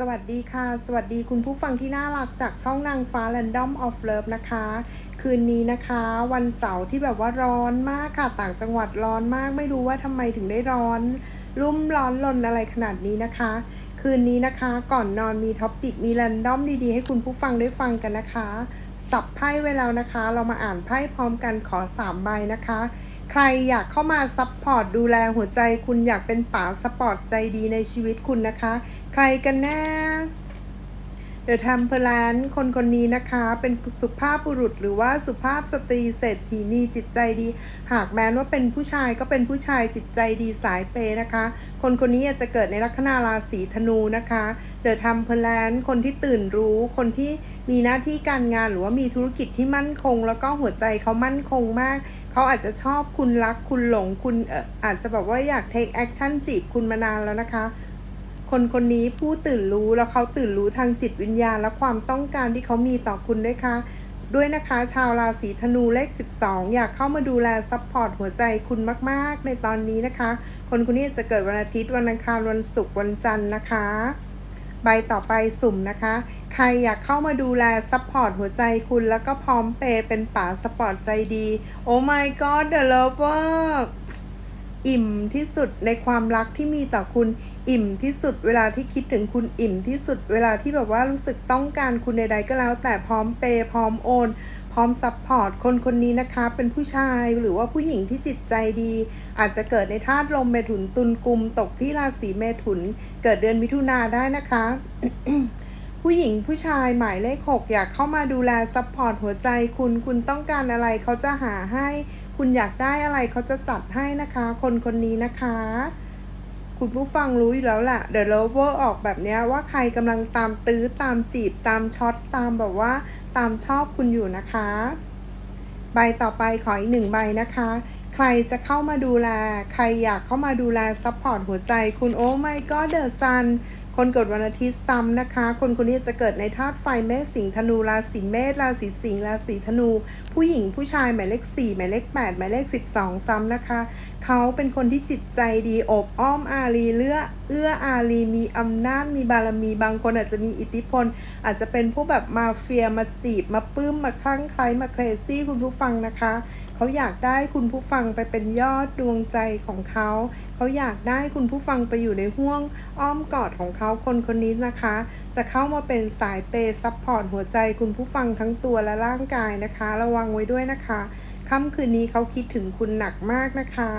สวัสดีค่ะ สวัสดีคุณผู้ฟังที่น่ารักจากช่องนางฟ้า Random of Love นะคะ คืนนี้นะคะ วันเสาร์ที่แบบว่าร้อนมากค่ะ ต่างจังหวัดร้อนมากไม่รู้ว่าทำไมถึงได้ร้อน รุ่มร้อนลนอะไรขนาดนี้นะคะ คืนนี้นะคะก่อนนอนมีท็อปปิกมีแรนดอมดีๆ ให้คุณผู้ฟังได้ฟังกันนะคะ สับไพ่ไว้แล้วนะคะ เรามาอ่านไพ่พร้อมกันขอ3ใบนะคะ ใครอยากเข้ามาซัพพอร์ตดูแลหัวใจคุณอยากเป็นป๋าสปอร์ตใจดีในชีวิตคุณนะคะ ใครกันแน่ เดอะทัมเพลนคนคนนี้นะคะ เป็นสุภาพบุรุษหรือว่าสุภาพสตรีเศรษฐีนีจิตใจดี หากแม้นว่าเป็นผู้ชายก็เป็นผู้ชายจิตใจดีสายเปย์นะคะ คนคนนี้อาจจะเกิดในลัคนาราศีธนูนะคะเดอะทัมเพลนคนที่ตื่นรู้ คนที่มีหน้าที่การงานหรือว่ามีธุรกิจที่มั่นคง แล้วก็หัวใจเขามั่นคงมากเขาอาจจะชอบคุณรักคุณหลงคุณเอออาจจะแบบว่าอยาก take action จีบคุณมานานแล้วนะคะ คนคนนี้ผู้ตื่นรู้แล้วเขาตื่นรู้ทางจิตวิญญาณ และความต้องการที่เขามีต่อคุณด้วยค่ะ ด้วยนะคะชาวราศีธนูเลข 12 อยากเข้ามาดูแลซัพพอร์ตหัวใจคุณมากๆ ในตอนนี้นะคะ คนคนนี้จะเกิดวันอาทิตย์วันอังคารวันศุกร์วันจันทร์นะคะ ใบต่อไปสุ่มนะคะ ใครอยากเข้ามาดูแลซัพพอร์ตหัวใจคุณแล้วก็พร้อมเปย์เป็นป๋าสปอร์ตใจดี โอ้ my god the lover อิ่มที่สุดในความรักที่มีต่อคุณอิ่มที่สุดเวลาที่คิดถึงคุณอิ่มที่สุดเวลาที่แบบว่ารู้สึกต้องการคุณใดๆก็แล้ว แต่พร้อมเปย์พร้อมโอน พร้อมซัพพอร์ตคนคนนี้นะคะ เป็นผู้ชายหรือว่าผู้หญิงที่จิตใจดี อาจจะเกิดในธาตุลมเมถุนตุลกุม ตกที่ราศีเมถุน เกิดเดือนมิถุนาได้นะคะ ผู้หญิงผู้ชายหมายเลขหกอยากเข้ามาดูแลซัพพอร์ตหัวใจคุณคุณต้องการอะไรเขาจะหาให้ คุณอยากได้อะไรเขาจะจัดให้นะคะ คนคนนี้นะคะ คุณผู้ฟังรู้อยู่แล้วแหละ The Lover อร์ออกแบบนี้ว่าใครกำลังตามตื้อตามจีบตามช็อตตามแบบว่า ตามชอบคุณอยู่นะคะ ใบต่อไปขออีกหนึ่งใบนะคะใครจะเข้ามาดูแล ใครอยากเข้ามาดูแลซัพพอร์ตหัวใจคุณโอ้ไม่ก็เดอะซัน คนเกิดวันอาทิตย์ซ้ำนะคะ คนคนนี้จะเกิดในธาตุไฟเมษสิงห์ธนูราศีเมษราศีสิงห์ราศีธนู ผู้หญิงผู้ชายหมายเลข4หมายเลข8หมายเลข 12 ซ้ำนะคะ เขาเป็นคนที่จิตใจดีอบอ้อมอารีเลือเอื้ออารีมีอำนาจมีบารมีบางคนอาจจะมีอิทธิพล อาจจะเป็นผู้แบบมาเฟียมาจีบมาปลื้มมาคลั่งไคล้มาเครซี่คุณผู้ฟังนะคะเขาอยากได้คุณผู้ฟังไปเป็นยอดดวงใจของเขา เขาอยากได้คุณผู้ฟังไปอยู่ในห่วงอ้อมกอดของเขาเขาคนคนนี้นะคะ จะเข้ามาเป็นสายเปย์ซัพพอร์ตหัวใจคุณผู้ฟังทั้งตัวและร่างกายนะคะ ระวังไว้ด้วยนะคะ ค่ำคืนนี้เขาคิดถึงคุณหนักมากนะคะ